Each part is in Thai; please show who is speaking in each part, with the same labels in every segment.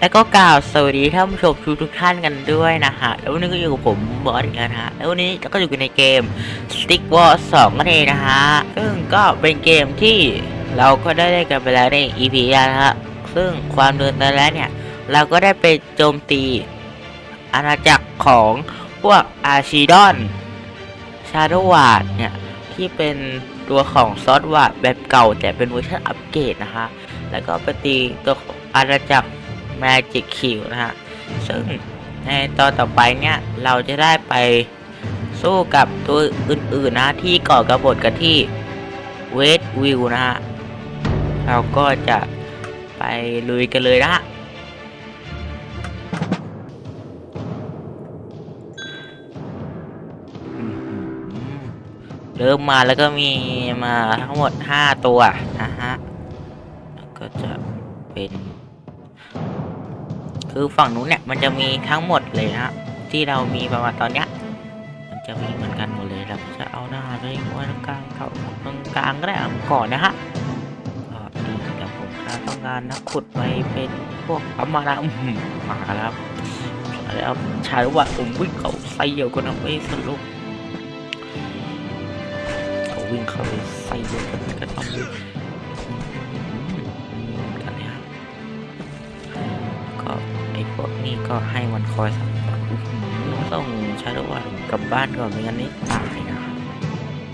Speaker 1: และก็กล่าวสวัสดีท่านผู้ชมทุกทุกท่านกันด้วยนะฮะ แล้ววันนี้ก็อยู่กับผมบอสอีกแล้วนะฮะ แล้ววันนี้ก็อยู่ในเกม Stick War 2นั่นเองนะฮะ ซึ่งก็เป็นเกมที่เราก็ได้เล่นกันไปแล้วใน EP แล้นะฮะ ซึ่งความเดินไปแล้วเนี่ย เราก็ได้ไปโจมตีอาณาจักรของพวกอาชีดอนชาโดวาดเนี่ย ที่เป็นตัวของซอสวาดแบบเก่าแต่เป็นเวอร์ชันอัปเกรดนะฮะแล้วก็ไปตีตัวอาณาจักร Magic Q นะฮะ ซึ่งในตอนต่อไปเนี่ย เราจะได้ไปสู้กับตัวอื่นๆนะที่ก่อกระบฏกันที่เวสวิวนะฮะ เราก็จะไปลุยกันเลยนะฮะ เริ่มมาแล้วก็มีมาทั้งหมด 5 ตัวนะฮะ แล้วก็จะเป็น คือฝั่งนู้นเนี่ยมันจะมีทั้งหมดเลยนะที่เรามีประมาณตอนเนี้ยมันจะมีเหมือนกันหมดเลยเราจะเอาหน้าไปไว้ตรงกลางเขาตรงกลางก็ได้ก่อนนะฮะก็ดีแต่ผมต้องการนักขุดไปเป็นพวกปั๊มมานะอื้อหือมาครับแล้วชายว่าผมวิ่งเขาใส่เดียวกันนะไม่สนุกเขาวิ่งเข้าไปใส่เดียวกันกันเอา ก็ให้มันคอยสับต้องใช้ระหว่างกลับบ้านก่อนไม่งั้นนี่ตายนะครับ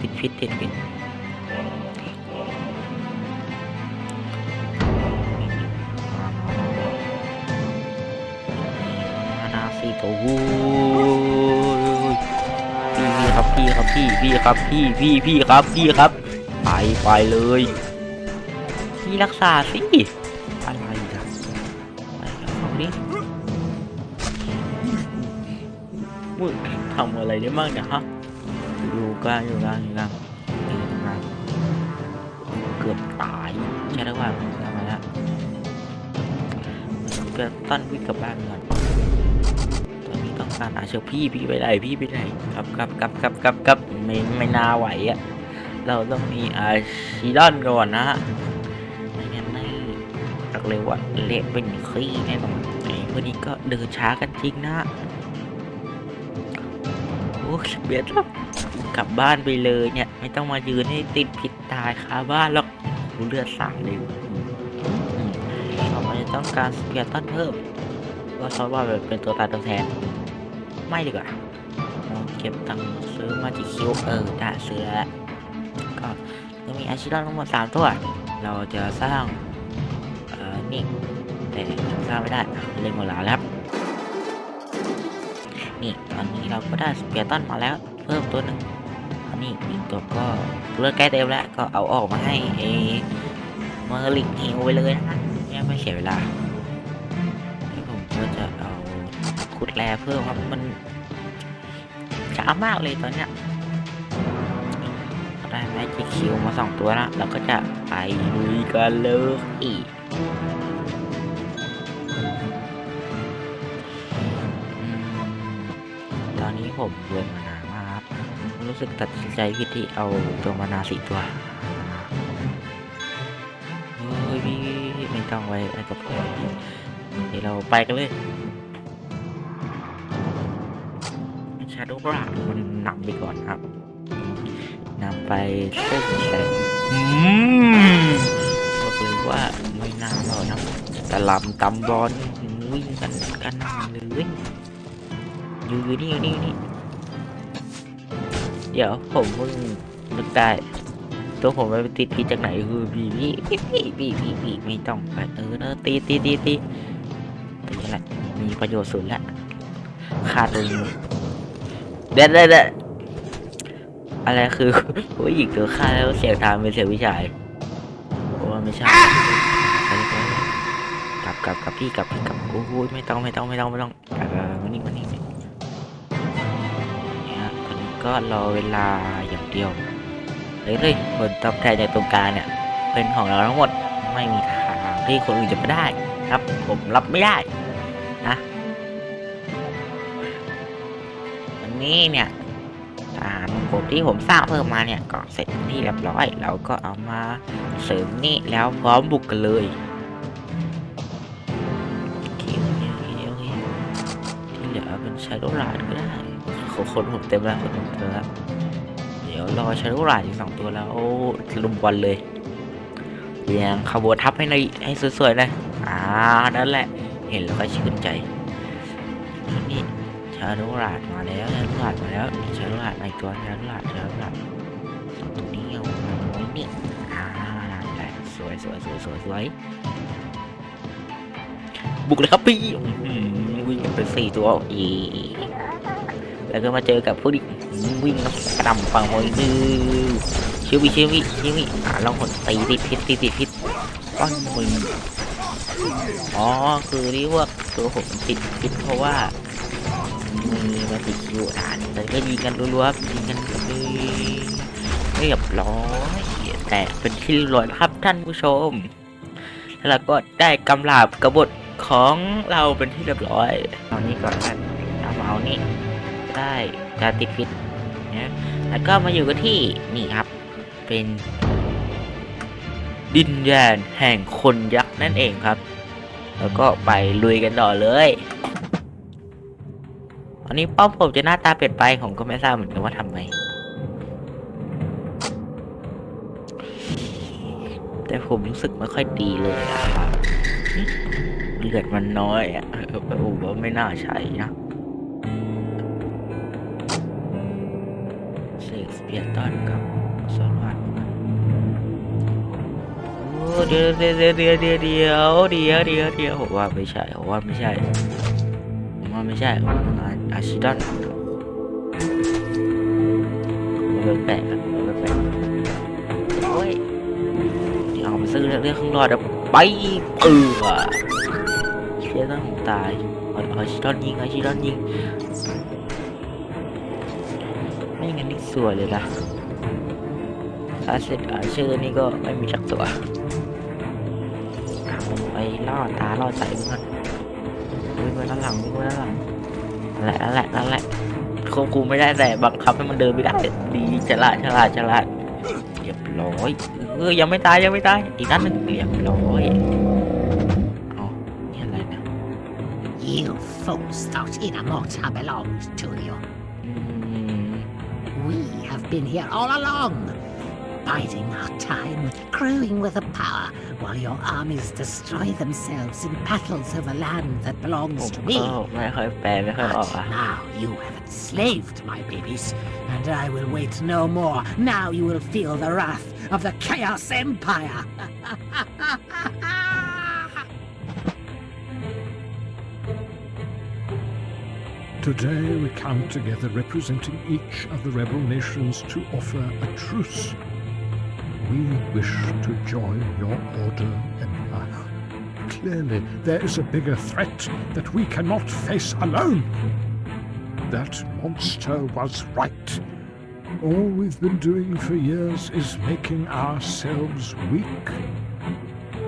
Speaker 1: ติดพิษติดพิษนาสีตัววูยพี่ครับพี่ครับพี่พี่ครับพี่พี่พี่ครับพี่ครับไปไปเลยพี่รักษาสิอะไรกันไปกับเข มึงทำอะไรได้บ้างเนี่ยฮะอยู่กลางอยู่กลางอยู่กลางอยู่กลางเกือบตายใช่แล้วว่าทำไมฮะกิดต้นวิ่งกลับบ้านก่อนตอนนี้ต้องการหาเชือพี่พี่ไปไหนพี่ไปไหนครับครับครับครับครับครับไม่ไม่น่าไหวอะเราต้องมีอาชีดอนก่อนนะฮะไม่งั้นนี่รักเลยว่าเละเป็นขี้แน่นอนไอ้วันนี้ก็เดินช้ากันจริงนะ เบียดแล้วกลับบ้านไปเลยเนี่ย ไม่ต้องมายืนให้ติดผิดตายคาบ้านหรอกรู้เลือดสาดเลยเราไม่ต้องการสเปียร์ตันเพิ่มก็ชอบว่าแบบเป็นตัวตายตัวแทน ไม่ดีกว่าเราเก็บตังค์ซื้อมาจิคิวเออได้ซื้อแล้วก็จะมีอาชีพทั้งหมดสามตัว เราจะสร้าง เอ่อ นี่แต่สร้างไม่ได้เล่นหมดแล้วครับ นี่ตอนนี้เราก็ได้สเปียร์ตันมาแล้ว เพิ่มตัวหนึ่งอันนี้อีกตัวก็เลือดใกล้เต็มแล้วก็เอาออกมาให้เอเมอร์ลิกฮิวไปเลยนะฮะเนี่ยไม่เสียเวลาที่ผมก็จะเอาขุดแร่เพิ่มครับมันช้ามากเลยตอนเนี้ยได้แมจิคิวมาสองตัวแล้วเราก็จะไปลุยกันเลยอีก ผมรวมมานานมากครับรู้สึกตัดสินใจผิดที่เอาตัวมานาสี่ตัวเฮ้ยพี่ไม่ต้องไว้ไว้กับผมเดี๋ยวเราไปกันเลยชาโดว์บรามันนำไปก่อนครับนำไปเส้นแสงอืมบอกเลยว่าไม่น่ารอดนะตะลำตำบอลวิ่งกันกันเลยวิ่งอยู่นี่อยู่นี่นี่ เดี๋ยวผมเพิ่งนึกได้ ตัวผมไปติดพิษจากไหนคือพี่พี่พี่พี่พี่พี่ไม่ต้องไปเออเออตีตีตีตีตีนี่แหละมีประโยชน์สุดแล้วขาดเลยเด็ดเด็ดเด็ดอะไรคือผู้หญิงตัวฆ่าแล้วเสียงทางเป็นเสียงผู้ชายโอ้ไม่ใช่กลับกลับกลับพี่กลับพี่กลับโอ้ยไม่ต้องไม่ต้องไม่ต้องไม่ต้องกลับมานี่มานี่ ก็รอเวลาอย่างเดียวเลยเลยผลตอบแทนจากตรงกลางเนี่ยเป็นของเราทั้งหมดไม่มีทางที่คนอื่นจะไม่ได้ครับ ผมรับไม่ได้นะอันนี้เนี่ยฐานผมที่ผมสร้างเพิ่มมาเนี่ยก็เสร็จที่เรียบร้อย เราก็เอามาเสริมนี่แล้วพร้อมบุกกันเลยโอเคเป็นชาโดว์ลาดก็ได้ คนคนผมเต็มแล้วคนผมเต็มแล้วเดี๋ยวรอชาโดว์ลาดอีกสองตัวแล้วลุมบอลเลยเรียงขบวนทับให้ในให้สวยๆเลยอ่านั่นแหละ เห็นแล้วก็ชื่นใจนี่ชาโดว์ลาดมาแล้วชาโดว์ลาดมาแล้วนี่ชาโดว์ลาดมาอีกตัวชาโดว์ลาดชาโดว์ลาดสองตัวนี้เอาไว้นี่อ่านั่นแหละสวยสวยสวยสวยสวยบุกเลยครับพี่วิ่งกันเป็นสี่ตัวอี แล้วก็มาเจอกับพวกที่วิ่งน้ำกระดำปังมวยดื้อเชื่อวิเชื่อวิเชื่อวิอ่าลองหดตีติดพิษตีติดพิษป้อนมึงอ๋อคือที่ว่าตัวผมติดพิษเพราะว่ามีมาติดคิวอ่านแต่ก็ยิงกันรัวๆยิงกันเลยเรียบร้อยแต่เป็นที่ร้อยครับท่านผู้ชม แล้วก็ได้กำลาบกบฏของเราเป็นที่เรียบร้อยเอานี่ก่อนครับเอามาเอานี่ ได้จะติดพิษนะแล้วก็มาอยู่กันที่นี่ครับ เป็น ดินแดนแห่งคนยักษ์นั่นเองครับ แล้วก็ไปลุยกันต่อเลยอันนี้ป้อมผมจะหน้าตาเปลี่ยนไปผมก็ไม่ทราบเหมือนกันว่าทำไมแต่ผมรู้สึกไม่ค่อยดีเลยอะครับเลือดมันน้อยอะเออผมว่าไม่น่าใช่นะ เซกสเปียร์ตันกับสวัสดโอ้เดี๋ยวเดี๋ยวเดี๋ยวเดี๋ยวเดี๋ยวเดี๋ยวเดี๋ยวเดี๋ยวเดี๋ยวผมว่าไม่ใช่ผมว่าไม่ใช่ผมว่าไม่ใช่ผมว่าอาชิดอนมันแปลกๆอะมันแปลกโอ้ยเดี๋ยวเอาไปซื้อเรื่องข้างนอกเดี๋ยวไปเออเชี่ยต้องตายเอาอาชิดอนยิงอาชิดอนยิง สวยเลยนะอาเซตอาเชอร์นี่ก็ไม่มีสักตัวไปล่อตาล่อใจมันวิ่งไปด้านหลังวิ่งไปด้านหลังนั่นแหละนั่นแหละนั่นแหละควบคุมไม่ได้แต่บังคับให้มันเดินไม่ได้ ดีฉลาดฉลาดฉลาดเรียบร้อยเออยังไม่ตายยังไม่ตายอีกนัดหนึ่งเรียบร้อยเอานี่อะไรนะ
Speaker 2: You folks thought Inamota belonged to you. been here all along, biding our time, crowing with the power, while your armies destroy themselves in battles over land that
Speaker 1: ผม
Speaker 2: belongs to
Speaker 1: ก็
Speaker 2: me.
Speaker 1: ไม่ค่อยแปลไม่ค่อยออก
Speaker 2: But
Speaker 1: อ่ะ
Speaker 2: now you have enslaved my babies, and I will wait no more. Now you will feel the wrath of the Chaos Empire.
Speaker 3: Today we come together representing each of the rebel nations to offer a truce. We wish to join your order empire. Clearly, there is a bigger threat that we cannot face alone. That monster was right. All we've been doing for years is making ourselves weak.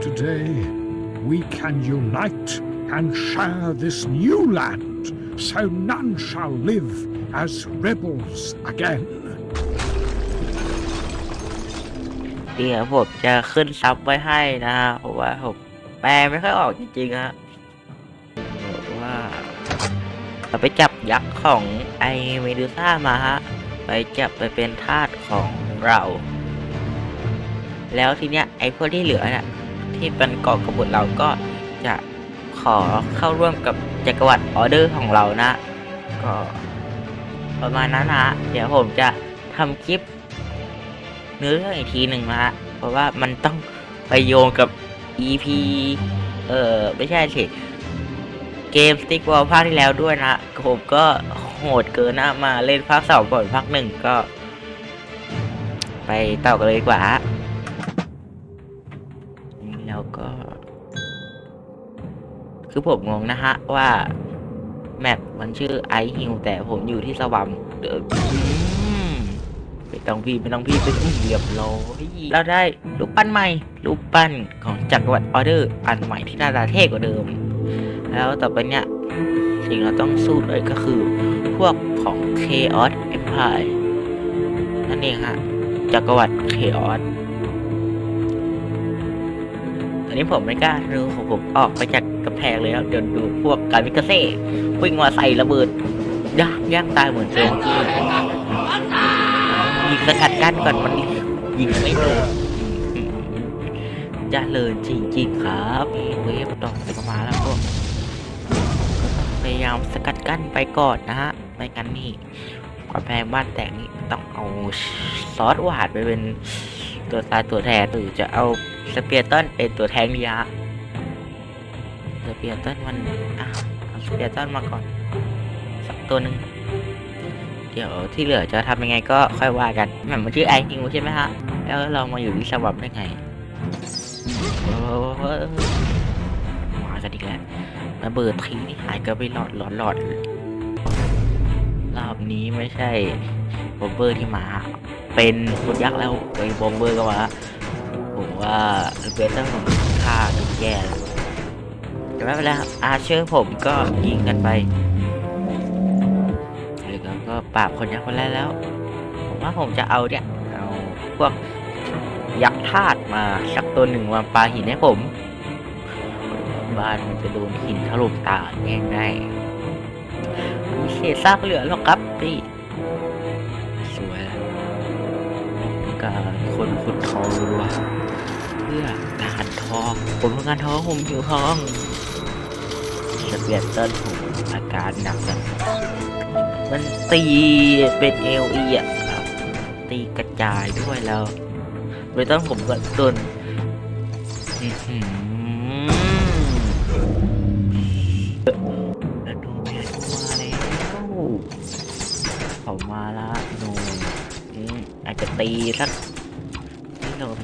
Speaker 3: Today, we can unite and share this new land, so none shall live as rebels again.
Speaker 1: เดี๋ยวผมจะขึ้นซับไว้ให้นะฮะเพราะว่าผมแปลไม่ค่อยออกจริงๆฮะบอกว่าเราไปจับยักษ์ของไอเมดูซ่ามาฮะ ไปจับไปเป็นทาสของเรา แล้วทีเนี้ยไอพวกที่เหลือเนี่ยที่เป็นกาะกบฏเราก็จะ ขอเข้าร่วมกับจักรวรรดิออเดอร์ของเรานะ ก็ประมาณนั้นนะเดี๋ยวผมจะทำคลิปเนื้อเรื่องอีกทีหนึ่งนะฮะ เพราะว่ามันต้องไปโยงกับ EP เออไม่ใช่สิ เกม Stick Wall ภาคที่แล้วด้วยนะ ผมก็โหดเกินนะมาเล่นภาคสองก่อนภาคหนึ่งก็ ไปต่อกันเลยดีกว่า คือผมงงนะฮะ ว่า แมปมันชื่อไอฮิวแต่ผมอยู่ที่สวัมเดอไม่ต้องพี่ไม่ต้องพี่เป็นเรียบร้อยเราได้รูปปั้นใหม่ รูปปั้นของจักรวรรดิออเดอร์อันใหม่ที่หน่าตาเท่กว่าเดิม แล้วต่อไปเนี่ยสิ่งเราต้องสู้ด้วยก็คือ พวกของ Chaos Empire นั่นเองฮะจักรวรรดิ Chaos นี้ผมไม่กล้าดูของผมออกไปจากกระแพงเลยครับเดี๋ยวดูพวกการมิกาเซ่วิ่งมาใส่ระเบิดย่างย่างตายเหมือนเดิมยิงสกัดกั้นก่อนมันยิงไม่โดนจะเลยจริงๆครับเวฟต่อไปก็มาแล้วพวกพยายามสกัดกั้นไปก่อนนะฮะไม่งั้นนี่กำแพงบ้านแตกนี่ต้องเอาซอสหวาดไปเป็นตัวตายตัวแทนหรือจะเอา สเปียร์ตันเป็นตัวแทงดีฮะสเปียร์ตันมันอะเอาสเปียร์ตันมาก่อน สักตัวหนึ่งเดี๋ยวที่เหลือจะทำยังไงก็ค่อยว่ากันแหมมันชื่อไอจริงใช่ไหมฮะ แล้วเรามาอยู่ที่สวับได้ไงมากันอีกแล้วระเบิดทีนี่หายก็ไปหลอดหลอดหลอดรอบนี้ไม่ใช่บอมเบอร์ที่มา เป็นคนยักษ์แล้วไอ้บอมเบอร์ก็มา ผมว่าเบสต้องฆ่าถึงแย่แล้วแต่ไม่เป็นไรครับอาเชอร์ผมก็ยิงกันไปหรือก็กปราบคนยักษ์คนแรกแล้ว ผมว่าผมจะเอาเนี่ยเอาพวกยักษ์ธาตุมาสักตัวหนึ่งมางปาหินให้ผม บ้านมันจะโดนหินถล่มตาแน่แน่ๆมีเศษซากเหลือหรอกครับพี่สวยการ คนขุดทองรัวเพื่อการทอง ผมต้องการทองผมอยู่ทองสเปียร์เต้นผมอาการหนักแบบมันตีเป็นเอลอีอะตีกระจายด้วยแล้วไม่ต้องผมก็โดนอื้อหือแล้วดูแมนมาแล้วเขามาละหนูอาจจะตีสัก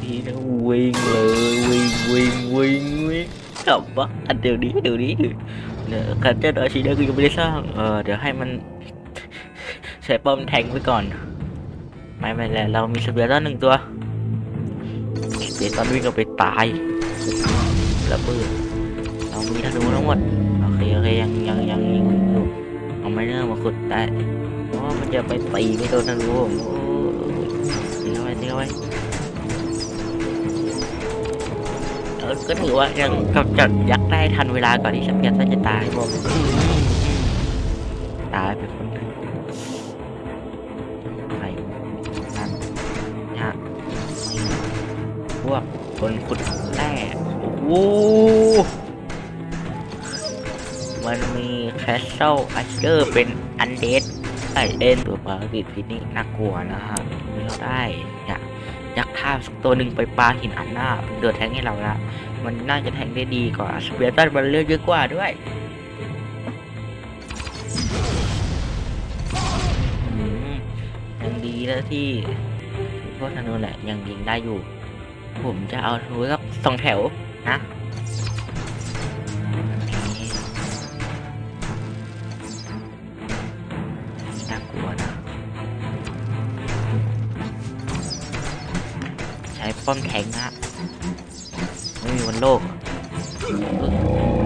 Speaker 1: ทีนะวิ่งเลยวิ่งวิ่งวิ่งวิ่งกลับบ้านเดี๋ยวนี้เดี๋ยวนี้เดี๋ยวคันเจอร์ดอชิเดคือยังไม่ได้สร้างเออเดี๋ยวให้มันใช้ป้อมแทงไว้ก่อน ไม่ไม่แล้วเรามีสเปียร์ต้นหนึ่งตัวสเปียร์ต้นวิ่งเอาไปตายระเบิดเรามีธนูทั้งหมดโอเคโอเคยังยังยังยิงอยู่เอาไม้เนื้อมาขุดได้เพราะมันจะไปตีไม่โดนทะลุผม ก็ถือว่ายังกำจัดยักษ์ได้ทันเวลาก่อนที่สเปียรจะตายผมตายไปคนหนึงใครนั่นฮะพวกคนขุดแร่โอ้โหมันมีแคสเซิลอัชเชอร์เป็นอันเดดไอเอ็นตัวปลาติดพินี่น่ากลัวนะฮะเราได้ ตัวหนึ่งไปปลาหินอันหน้าเป็นเดือดแทงให้เราละมันน่าจะแทงได้ดีกว่าสเปียร์ตันมันเลือดเยอะกว่าด้วยยังดีแล้วที่พวกธนูแหละยังยิงได้อยู่ ผมจะเอาทูสักสองแถวนะ ป้อมแทงนะไม่มีวันโลก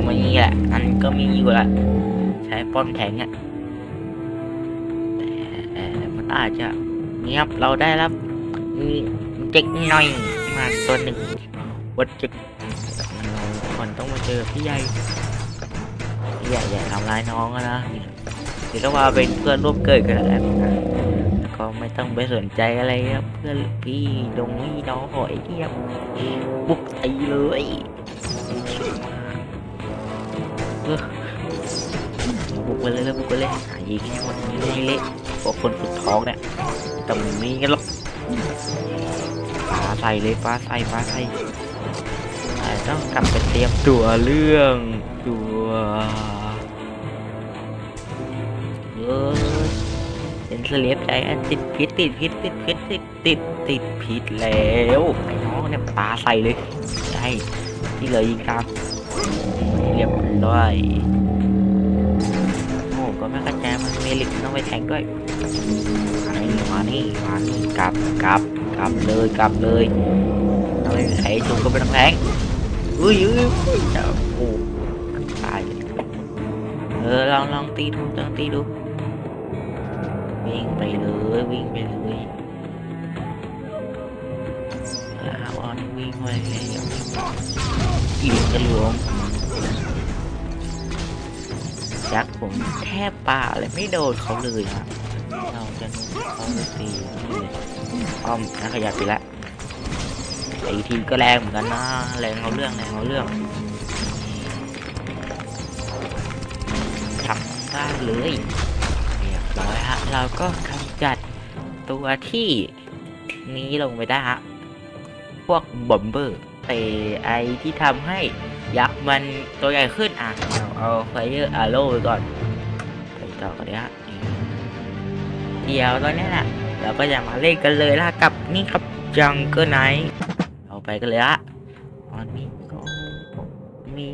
Speaker 1: ไม่มีแหละ อันก็มีอยู่ละใช้ป้อมแทงอะแต่มันอาจจะเงียบเราได้รับมีเจ๊กหน่อยมาตัวหนึ่งวัดจึกเราคนต้องมาเจอพี่ใหญ่พี่ใหญ่อย่ทำร้ายน้องอะนะหรือก็ว่าเป็นเพื่อนร่วมเกิดกันแล้ว ก็ไม่ต้องไปสนใจอะไรครับ เพื่อนพี่ดงพี่น้องหอยเทียบบุกตีเลยบุกไปเลยบุกไปเลยหายิงให้หมดยิงให้เละพวกคนสุดท้องเนี่ยตรงนี้กันหรอกปาใส่เลยปาใส่ปาใส่แต่ต้องกลับไปเตรียมตัวเรื่องตัวเออ เป็นเสลียบใจอันติดพิษติดพิษติดพิษติดติดติดพิษแล้วไอ้น้องเนี่ยปาใส่เลยใช่ที่เหลือยิงตามเรียบร้อยโอ้ก็ไม่เข้าใจมันเมลิกต้องไปแทงด้วยมานี่มานี่มานี่กลับกลับกลับเลยกลับเลยถ้าไม่มีใครจุกก็ไม่ต้องแทงอุ้ยอุ้ยอุ้ยจะโอ้ตายเลยเออลองลองตีดูลองตีดู วิ่งไปเลยวิ่งไปเลยลาออนวิ่งไปเลยอีกกระหลวงยักษ์ผมแทบป่าเลยไม่โดนเขาเลยฮะเราจะโดนเขาตีนี่เลยอ้อมนักขยับไปล้วไอทีมก็แรงเหมือนกันนะแรงเอาเรื่องแรงเอาเรื่องทำได้เลยเรียบร้อย เราก็กำจัดตัวที่นี้ลงไปได้ฮะ พวกบอมเบอร์ไอไอที่ทำให้ยักษ์มันตัวใหญ่ขึ้นอะ เอาเอาไฟเออร์อาโร่ไปก่อนไปต่อกันเลยฮะเดี๋ยวตอนนี้น่ะเราก็จะมาเล่นกันเลยละกับนี่ครับจังเกอร์ไนท์เอาไปกันเลยฮะตอนนี้ก็มี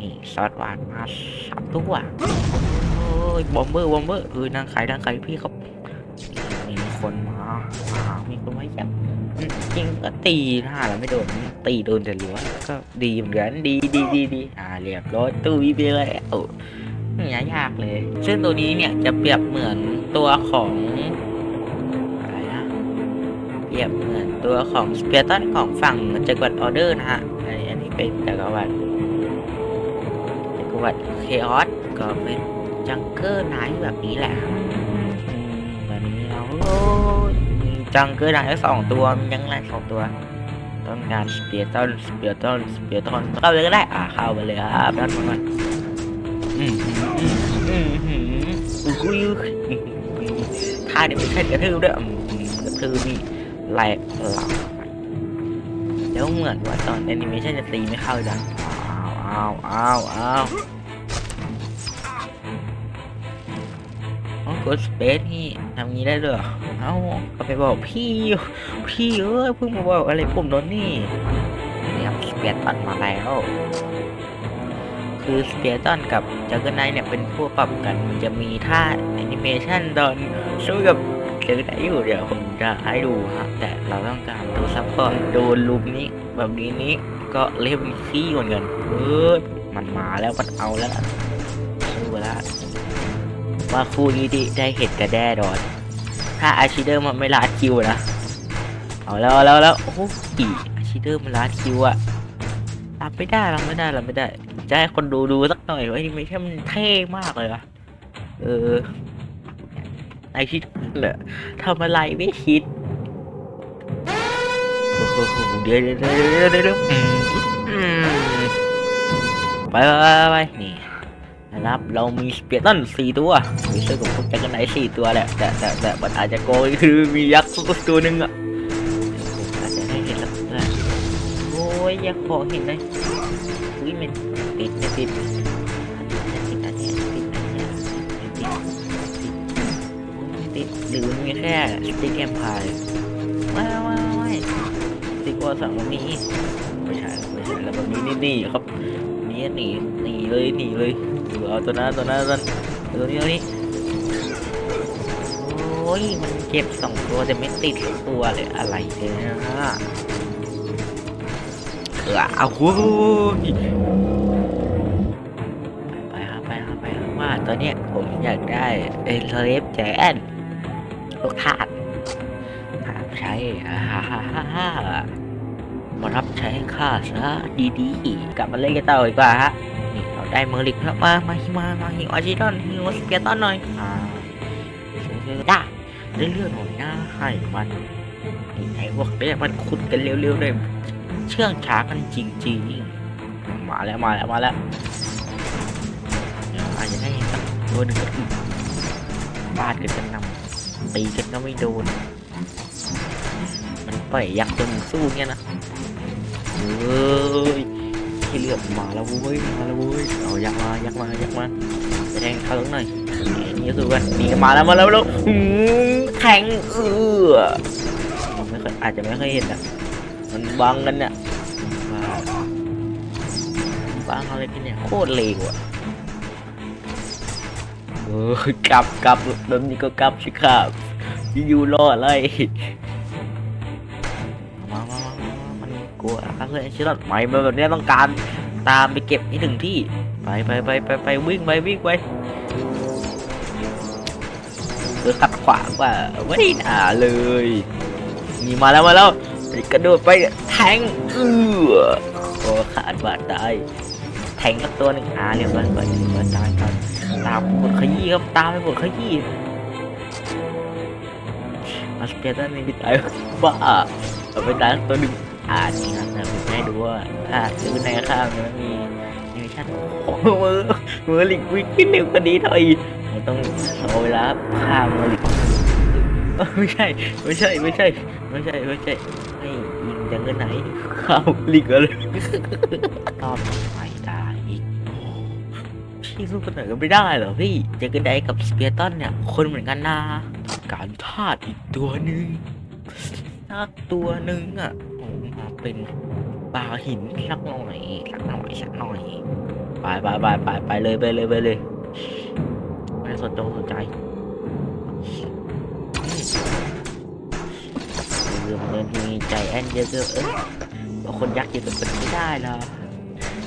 Speaker 1: นี่ซอสหวานมาสามตัว ยบอมเบอร์บอมเบอร์เออนางขายนางขายพี่ครับมีคนมาอ่ามีคนมาจับจริงก็ตีหน้าแล้วไม่โดนตีโดนแต่รั้วก็ดีเหมือนกันดีดีดีดีอ่าเรียบร้อยตู้วิไปเลยเออเนี่ยยากเลย ซึ่งตัวนี้เนี่ยจะเปรียบเหมือนตัวของอะไรนะเปรียบเหมือนตัวของสเปียร์ตันของฝั่งจักรวรรดิออเดอร์นะฮะอันนี้เป็นจักรวรรดิจักรวรรดิเคออสก็เป็น จังเกอร์ไนท์แบบนี้แหละอืมแบบนี้แล้วโอ้ยมีจังเกอร์ไนท์สองตัวมียังไงสองตัว ต้องการสเปียร์ตันสเปียร์ตันสเปียร์ตันเข้าไปเลยก็ได้อ่าเข้าไปเลยครับด้านบนอนอืมอืมอืมอืมอุ้ยท่าเดี๋ยวไม่ใช่กระทืบด้วยอืมกระทืบนี่แหลกหลังแล้วเหมือนว่าตอนแอนิเมชันจะตีไม่เข้าดังอ้าวอ้าวอ้าวอ้าว กดสเปซนี่ทำงี้ได้ด้วยเหรอเอ้าก็ไปบอกพี่พี่เอ้ยเพิ่งมาบอกอะไรผมโดนนี่นี่ครับสเปียตันมาแล้ว คือสเปียตันกับจักรไนเนี่ยเป็นพวกปรับกันมันจะมีท่าแอนิเมชันตอนสู้กับเจอไนอยู่เดี๋ยวผมจะให้ดูฮะแต่เราต้องการตัวซัพพอร์ตโดนลุมนี้แบบนี้นี้ก็เล่มขี้เหมือนกันเอ้ยมันมาแล้วมันเอาแล้ว ว่าคู่นี้ดิได้เห็นกระแด้ดอน ถ้าอาชิเดอร์มันไม่ลาดคิวนะ เอาแล้วแล้วแล้วโอ้โหอาชิเดอร์มันลาดคิวอะรับไม่ได้รับไม่ได้รับไม่ได้ จะให้คนดูดูสักหน่อยว่านี่ไม่ใช่มันเท่มากเลยอะเออไอชิดเหรอทำอะไรไม่คิดโอ้โหเดี๋ยวเดี๋ยวเดี๋ยวเดี๋ยวเดี๋ยวอืมอืมไปไปไปไปนี่ นะครับ เรามีสเปียตันสี่ตัวมีเสื้อกับพวกแจ็คกันไหนสี่ตัวแหละแต่แต่แต่มันอาจจะโกยคือมียักษ์สักตัวหนึ่งอะอาจจะได้เห็นแล้วนะโอ้ยอยักษ์ขอเห็นเลยอุ้ยมันติดมันติดติดอันนี้ติดอันนี้ติดติดติดหรือมีแค่สติ๊กแอมพายไม่ไม่ไม่สติ๊กว่าสั่งมันมีไม่ใช่ไม่ใช่แล้วมันมีนี่นี่ครับนี่หนีหนีเลยหนีเลย เอาตัวนั้นตัวนั้นตัวนั้นตัวนี้ตัวนี้โอ้ยมันเก็บสองตัวแต่ไม่ติดสักตัวเลยอะไรเนี่ยเออเอาโว้ยไปครับไปครับไปครับว่าตอนเนี้ยผมอยากได้เอเลฟแจนลูกทาสหาใช้ฮ่าฮ่าฮ่าฮ่ามารับใช้ข้าซะดีๆ กลับมาเล่นกันต่อดีกว่าฮะ ได้เมอร์ลิกแล้วมามาฮิมามาฮิวอาชิตอนฮิวสเปียตันหน่อยอ่าได้ได้เรื่องหน่อยนะให้มันไอ้พวกเนี้ยมันขุดกันเร็วๆเลยเชื่องช้ากันจริงๆมาแล้วมาแล้วมาแล้วเดี๋ยวอาจจะได้สักตัวหนึ่งก็อีกบาดกันกันนำตีกันก็ไม่โดน มันปล่อยยักษ์ตัวหนึ่งสู้เงี้ยนะเฮ้ย ที่เลือดมาแล้วเว้ยมาแล้วเว้ยเอายักมายักมายักมาไปแทงเขาหน่อยนี่ก็คือกันนี่มาแล้วมาแล้วแล้วหืมแทงเออไม่เคยอาจจะไม่เคยเห็นอะมันบังกันเนี่ยบังอะไรกันเนี่ยโคตรเลวอะเออกลับกลับแบบนี้ก็กลับสิครับอยู่รออะไร กลัวครับเลยชิลล์ไม่มาแบบเนี้ยต้องการตามไปเก็บให้ถึงที่ไปไปไปไปไปวิ่งไปวิ่งไปเออขัดขวางว่าไม่ได้หนาเลยนี่มาแล้วมาแล้วกระโดดไปแทงเออโอ้ขาดบาดตายแทงกับตัวหนึ่งอาเรียบร้อยเปิดเปิดตายตามตามบทขยี้ครับตามไปบทขยี้มาสเปียร์ตันนี่ไปตายบ้าเอาไปตายตัวหนึ่ง อ่านี่ครับนะผมให้ดูว่าถ้าซื้อในข้างมันมีแอนิเมชั่นโอ้โหมือมือลิกวิ่งขึ้นเร็วกว่านี้หน่อยผมต้องรอเวลาฆ่ามือลิกไม่ใช่ไม่ใช่ไม่ใช่ไม่ใช่ไม่ใช่ให้ยิงจากไหนเข้าลิกเลยรอบไม่ได้อีกพี่สู้กันหน่อยก็ไม่ได้เหรอพี่เจอกันได้กับสเปียร์ตันเนี่ยคนเหมือนกันนะการทาสอีกตัวหนึ่งสักตัวหนึ่งอะ เป็นปลาหินสักหน่อยสักหน่อยสักหน่อย ไปไปไปไปไปเลยไปเลยไปเลยไม่สนใจสนใจเรื่องเงินมีใจแอนเยอะๆเอ้ยเอาคนยักษ์จะเป็นไม่ได้หรอ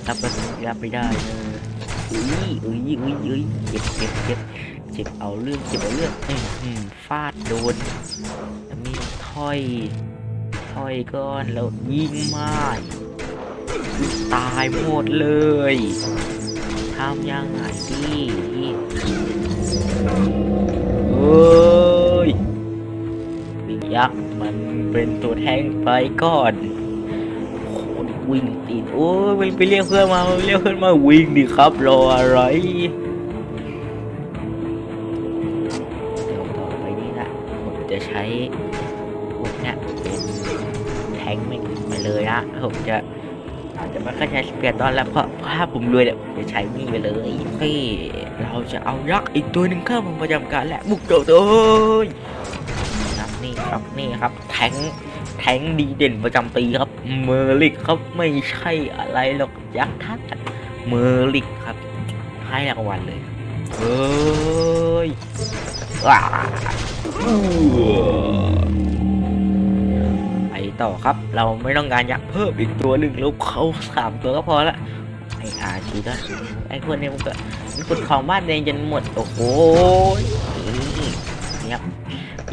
Speaker 1: รับมันรับไม่ได้เอออุ้ยอุ้ยอุ้ยอุ้ยเจ็บเจ็บเจ็บเจ็บเอาเรื่องเจ็บเอาเรื่องอืมอืมฟาดโดนมีถ้อย ถอยก้อนแล้วยิงไม้ตายหมดเลยทำยังไงดีเฮ้ยปิยักษ์มันเป็นตัวแทงไปก่อนวิ่งตีนโอ้ยไปไปเรียกเพื่อนมาเรียกเพื่อนมาวิ่งดิครับรออะไรเดี๋ยวต่อไปนี้นะผมจะใช้ เลยนะผมจะอาจจะไม่ค่อยใช้สเปียร์ตอนแล้วเพราะเพราะถ้าผมรวยเนี่ยผมจะใช้มีไปเลยพี่เราจะเอายักษ์อีกตัวหนึ่งเข้ามาประจำการและบุกโจมเลยครับนี่ครับนี่ครับ แทงแทงดีเด่นประจำปีครับ เมอร์ลิกครับไม่ใช่อะไรหรอกยักษ์ทัดเมอร์ลิกครับให้รางวัลเลยเฮ้ยว้า ต่อครับ เราไม่ต้องการยักษ์เพิ่มอีกตัวหนึ่งแล้วเขาสามตัวก็พอละไออาชีนะไอคนเนี้มันก็มันขุดของบ้านเองจนหมดโอ้โหนี่ยักษ์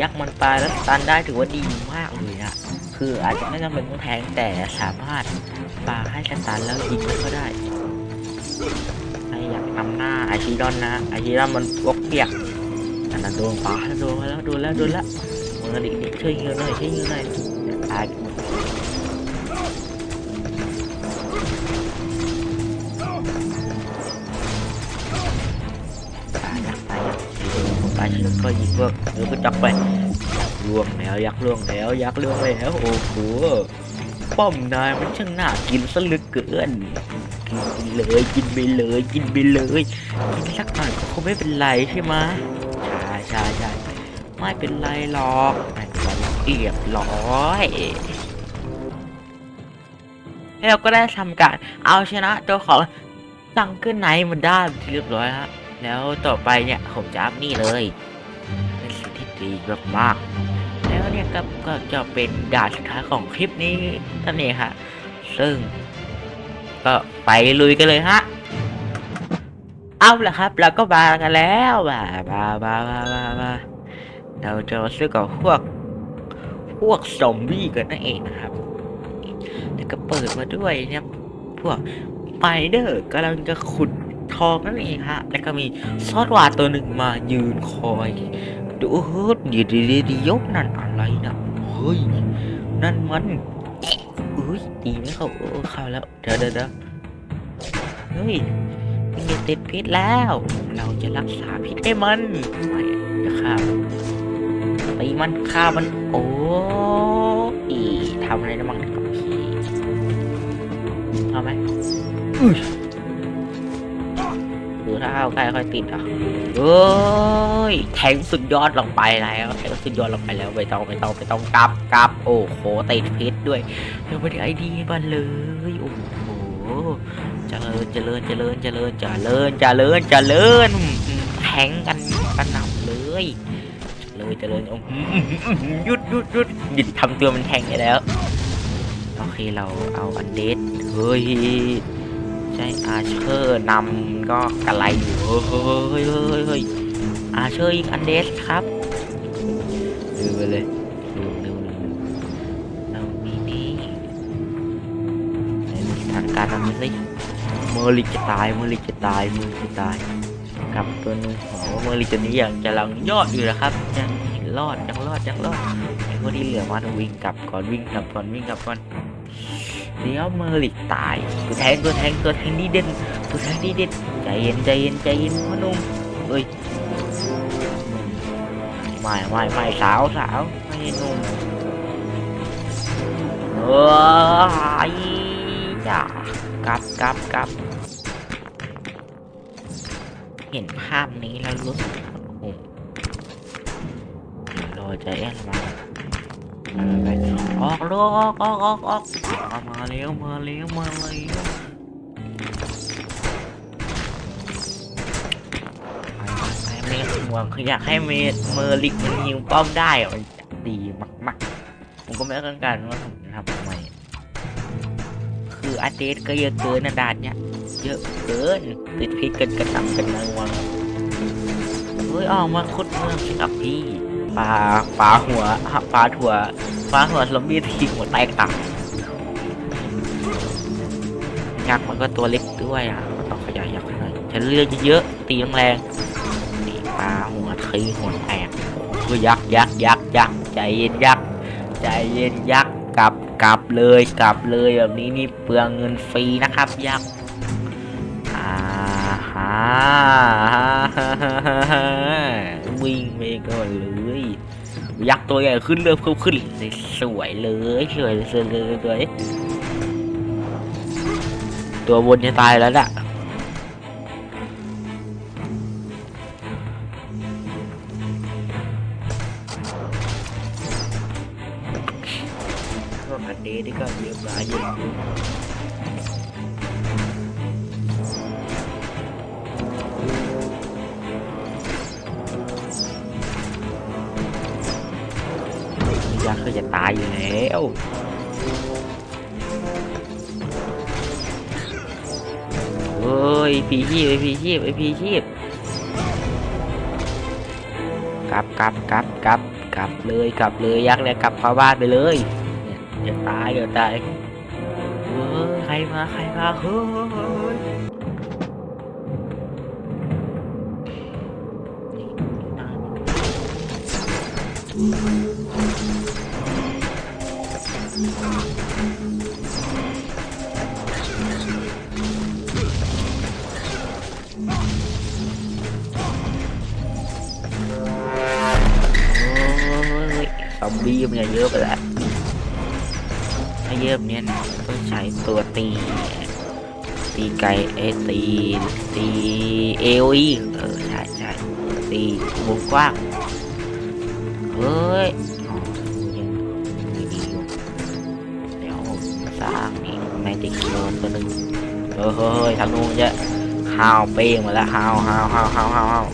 Speaker 1: ยักษ์มันตายแล้วตันได้ถือว่าดีมากเลยนะคืออาจจะไม่จำเป็นต้องแทงแต่สามารถปาให้สตันแล้วยิงมันก็ได้ไออยากนำหน้าอาชีดอนนะอาชีดอนมันวกเปียกอันนั้นโดนปาโดนแล้วโดนแล้วโดนแล้วมือดิช่วยยิงหน่อยช่วยยิงหน่อย เดี๋ยวตายหมดตายยักตายยักตายฉันก็ยิงพวกเออก็จับไปล่วงแล้วยักษ์ล่วงแล้วยักษ์ล่วงแล้วโอ้โหป้อมนายมันช่างน่ากินซะเหลือเกินกินเลยกินไปเลยกินไปเลยกินสักหน่อยก็คงไม่เป็นไรใช่ไหมใช่ใช่ใช่ไม่เป็นไรหรอก เรียบร้อยเราก็ได้ทำการเอาชนะตัวของจังเกิลไนท์มันได้เป็นที่เรียบร้อยฮะแล้วต่อไปเนี่ยผมจะอัพนี่เลยเป็นสิ่งที่ดีมากๆแล้วเนี่ยก็ก็จะเป็นด่านสุดท้ายของคลิปนี้นั่นเองฮะซึ่ง ก็ไปลุยกันเลยฮะเอาละครับเราก็มากันแล้วมามามามามามาเราจะมาซื้อกับพวก พวกซอมบี้กันนั่นเองนะครับแล้วก็เปิดมาด้วยเนี่ยพวกไปเดอร์กำลังจะขุดทองนั่นเองฮะ แล้วก็มีซอสวาตัวหนึ่งมายืนคอย ดูเฮ้ยเดี๋ยวเดี๋ยวเดี๋ยกนั่นอะไรนะเฮ้ย นั่นมันอุ้ยตีไม่เข้าเข้าแล้วเดี๋ยวเดี๋ยวเดี๋ยวเฮ้ยมันติดพิษแล้ว เราจะรักษาพิษให้มันไม่จะฆ่ามัน ตีมันฆ่ามัน โอ้ยทำอะไรได้บ้างเนี่ยกับพี่ทำไหมอุ้ยดูถ้าเอาใกล้ค่อยติดอะเอ้ยแทงสุดยอดลงไปแล้วแทงสุดยอดลงไปแล้วไม่ต้องไม่ต้องไม่ต้องกลับกลับโอ้โหติดพิษด้วยยังไม่ได้ไอดีบ้านเลยโอ้โหเจริญเจริญเจริญเจริญเจริญเจริญเจริญอืมแทงกันกระหน่ำเลย เจริญเจริญอ้โหยุดหยุดหยุดหยุดทำตัวมันแทงได้แล้ว โอเคเราเอาอันเดสเฮ้ยใช่อาเชอร์นำก็กระไรอยู่เฮ้ยเฮ้ยเฮ้ยอาเชอร์ยิงอันเดสครับดูไปเลยดูดูดูเรามีนี่ในสถานการณ์การทำนี้สิเมอร์ลิกจะตายเมอร์ลิกจะตายเมอร์ลิกจะตาย กับตัวนึงโอ้เมอร์ลิกตัวนี้ยังจะลังยอดอยู่นะครับยังเห็นรอดยังรอดยังรอดไอ้พวกที่เหลือมาต้องวิ่งกลับก่อนวิ่งกลับก่อนวิ่งกลับก่อนเดี๋ยวเมอริกตายตัวแทงตัวแทงตัวแทงนี่เด่นตัวแทงนี่เด่นใจเย็นใจเย็นใจเย็นพ่อนุ่มเอ้ยไม่ไม่ไม่สาวสาวไม่นุ่มเออไอ้จ้ากลับกลับกลับ เห็นภาพนี้แล้วรู้สึกโอ้โหรอใจแอนมาออกรอออกออกออกออกมาเร็วมาเร็วมาเร็วไปไปไปเมย์ห่วงคืออยากให้เมย์เมอร์ลิกมันยิงป้อมได้อะมันจะดีมากๆ ผมก็ไม่ต้องการว่าผมจะทำทำไม คืออาร์เดสก็เยอะเกินนะดานเนี่ยเยอะเกินติดพิษกันกระตำกันระวังเฮ้ยออกมาคุดเมืองสิครับพี่ปลาปลาหัวปลาถั่วปลาหัวสลมบี้ทีหัวแตกต่างยักษ์มันก็ตัวเล็กด้วยอะก็ต้องขยายยักษ์หน่อยฉันเลือดเยอะๆตีแรงนี่ปลาหัวทีหัวแตกโอ้ยยักษ์ยักษ์ยักษ์ยักษ์ใจเย็นยักษ์ใจเย็นยักษ์ กลับเลยกลับเลยแบบนี้นี่เปลืองเงินฟรีนะครับยักษ์อ่าฮะวิ่งไปก่อนเลยยักษ์ตัวใหญ่ขึ้นเริ่มเพิ่มขึ้นสวยเลยสวยเลยสวยเลยตัวบนจะตายแล้วน่ะ เรียบร้อยอยู่ยักษ์ก็จะตายอยู่แล้วเฮ้ยพีชีพไอพีชีพไอพีชีพกลับกลับกลับกลับกลับเลยกลับเลยยักษ์เลยกลับเข้าบ้านไปเลยเนี่ยเดี๋ยวตายเดี๋ยวตาย มาใครมาเฮ้ยโอ้ยซอมบี้มันจะเยอะไปแล้วถ้าเยอะแบบเนี้ยนะต้อง ใช้ตัวตี ตีไกลเอยตีตีเอวีเออใช่ใช่ตีวงกว้างเฮ้ยยังไม่ดีอยู่เดี๋ยวสร้างนี่แมจิกิโลตัวหนึ่งเออเฮ้ยทางนู้นจะห้าวเป้งมาแล้วห้าวห้าวห้าวห้าวห้าว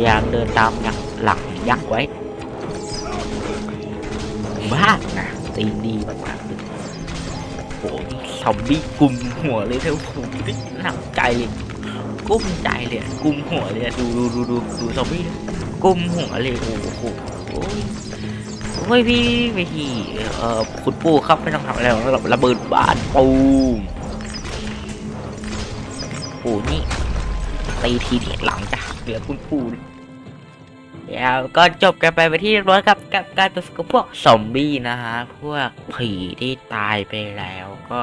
Speaker 1: ายามเดินตามยักษ์หลังยักษ์ไว้บ้านะตีดีมากๆเลยโอ้นี่ซอมบี้กลุ่มหัวเลยเท่าผมนี่หนักใจเลยกุ้มใจเลยกุมหัวเลยดูดูดูดูดูซอมบี้กุมหัวเลยโอ้โหโอ้ยโอ้ยพี่พี่พี่เอ่อคุณปู่ครับไม่ต้องทำอะไรหรอกระเบิดบ้านปูมปู่นี่ตีทีเดียหลังจ้ะเหลือคุณปู่เลย แล้วก็จบกันไปไปที่เรียบร้อยกับกับการต่อสู้กับพวกซอมบี้นะฮะ พวกผีที่ตายไปแล้วก็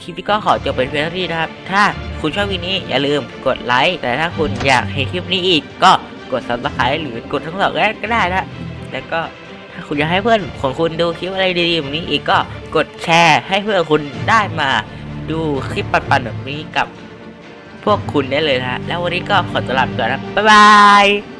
Speaker 1: คลิปนี้ก็ขอจบเป็นเพียงเท่านี้นะครับ ถ้าคุณชอบวิดีโอนี้อย่าลืมกดไลค์ แต่ถ้าคุณอยากเห็นคลิปนี้อีก ก็กด subscribe หรือกดทั้งสองก็ได้นะ แล้วก็ถ้าคุณอยากให้เพื่อนของคุณดูคลิปอะไรดีๆแบบนี้อีกก็กดแชร์ให้เพื่อนคุณได้มาดูคลิปปันๆแบบนี้กับพวกคุณได้เลยนะฮะแล้ววันนี้ก็ขอตัวลาไปก่อนนะ บ๊ายบาย